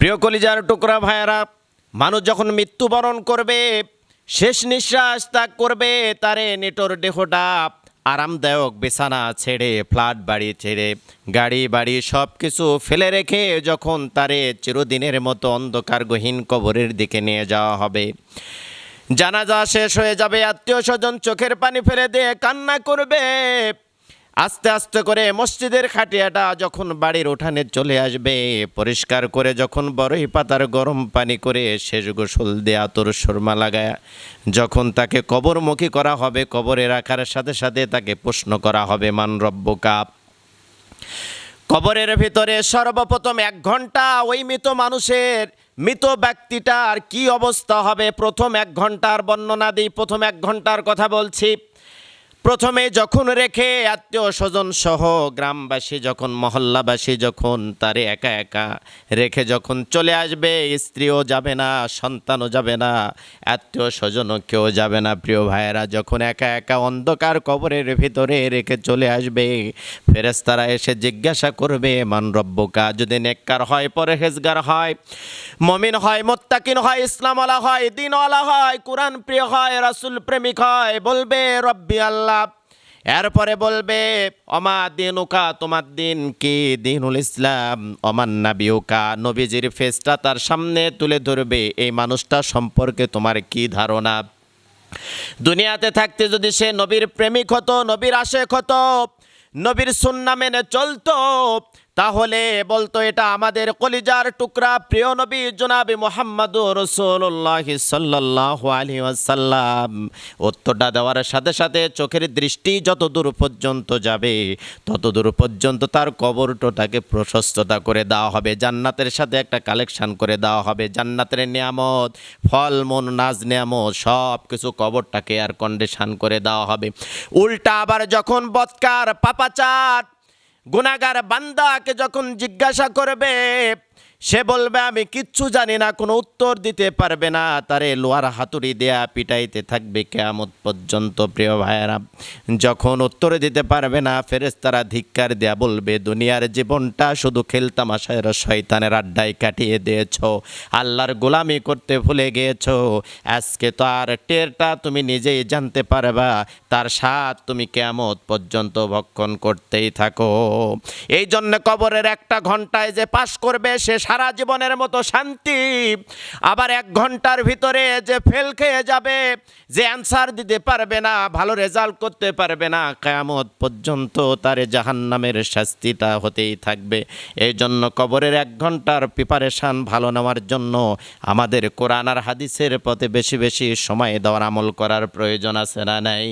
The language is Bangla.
প্রিয় কলিজার টুকরা ভাইয়েরা, মানুষ যখন মৃত্যুবরণ করবে, শেষ নিঃশ্বাস ত্যাগ করবে, তারে নেটোর দেহটা আরামদায়ক বিছানা ছেড়ে, ফ্ল্যাট বাড়ি ছেড়ে, গাড়ি বাড়ি সব কিছু ফেলে রেখে যখন তারে চিরদিনের মতো অন্ধকার গহীন কবরের দিকে নিয়ে যাওয়া হবে। জানাজা শেষ হয়ে যাবে, আত্মীয় স্বজন চোখের পানি ফেলে দিয়ে কান্না করবে। আস্তে আস্তে করে মসজিদের খাটিয়াটা যখন বাড়ির উঠানে চলে আসবে, পরিষ্কার করে যখন বড়ই পাতার গরম পানি করে শেষ গোসল দিয়ে আতর সুরমা লাগায়, যখন তাকে কবরমুখী করা হবে, কবরে রাখার সাথে সাথে তাকে প্রশ্ন করা হবে, মান কাপ কবরের ভিতরে সর্বপ্রথম এক ঘণ্টা ওই মৃত মানুষের, মৃত ব্যক্তিটার কি অবস্থা হবে? প্রথম এক ঘণ্টার বর্ণনা দিই, প্রথম এক ঘণ্টার কথা বলছি। প্রথমে যখন রেখে আত্মীয় স্বজন সহ গ্রামবাসী যখন, মহল্লাবাসী যখন, তারে একা একা রেখে যখন চলে আসবে, স্ত্রীও যাবে না, সন্তানও যাবে না, আত্মীয় স্বজনও কেউ যাবে না, প্রিয় ভাইয়েরা, যখন একা একা অন্ধকার কবরের ভিতরে রেখে চলে আসবে ফেরেস্তারা এসে জিজ্ঞাসা করবে, মান রব্বকা? যদি নেককার হয়, পরহেজগার হয়, মমিন হয়, মোত্তাকিন হয়, ইসলামওয়ালা হয়, দিনওয়ালা হয়, কোরআন প্রিয় হয়, রাসুল প্রেমিক হয়, বলবে, রব্বি আল্লাহ এরপরে বলবে, অমা দিনুকা, তোমার দিন কি? দিনুল ইসলাম, অমান নাবিউকা। নবীজির ফেসটা তার সামনে তুলে ধরবে, এই মানুষটা সম্পর্কে তোমার কি ধারণা? দুনিয়াতে থাকতে যদি সে নবীর প্রেমিক হতো, নবীর আশেক হতো, নবীর সুন্না মেনে চলতো তাহলে বলতো এটা আমাদের কলিজার টুকরা প্রিয় নবী জনাবি মোহাম্মদ রসুল্লাহ সাল্লাহ আলী আসাল্লাম উত্তরটা দেওয়ার সাথে সাথে চোখের দৃষ্টি যত দূর পর্যন্ত যাবে, তত দূর পর্যন্ত তার কবরটাকে প্রশস্ততা করে দেওয়া হবে, জান্নাতের সাথে একটা কালেকশান করে দেওয়া হবে, জান্নাতের নিয়ামত, ফল, মন, নাজ, নিয়ামত সব কিছু কবরটাকে এয়ার কন্ডিশন করে দেওয়া হবে। উল্টা আবার যখন বৎকার পাপাচার গুনাগার বান্দাকে যখন জিজ্ঞাসা করবে সে বলবে, আমি কিচ্ছু জানি না, কোনো উত্তর দিতে পারবে না। তারে লোহার হাতুড়ি দেয়া পিটাইতে থাকবে কেয়ামত পর্যন্ত, প্রিয় ভাইয়েরা। যখন উত্তর দিতে পারবে না ফেরেস্তারা ধিক্কার দেয়া বলবে, দুনিয়ার জীবনটা শুধু খেলতামাশায়ের শয়তানের আড্ডায় কাটিয়ে দিয়েছ। আল্লাহর গোলামি করতে ভুলে গিয়েছ। আজকে তো আর টেরটা তুমি নিজেই জানতে পারবা। তার স্বাদ তুমি কেয়ামত পর্যন্ত ভক্ষণ করতেই থাকো। এই জন্য কবরের একটা ঘন্টায় যে পাশ করবে, সে সারা জীবনের মতো শান্তি। আবার এক ঘণ্টার ভিতরে যে ফেল খেয়ে যাবে, যে অ্যান্সার দিতে পারবে না, ভালো রেজাল্ট করতে পারবে না, কেয়ামত পর্যন্ত তার জাহান্নামের শাস্তিটা হতেই থাকবে। এই জন্য কবরের এক ঘণ্টার প্রিপারেশান ভালো নেওয়ার জন্য আমাদের কোরআন আর হাদিসের পথে বেশি বেশি সময় দেওয়ার আমল করার প্রয়োজন আছে না নাই?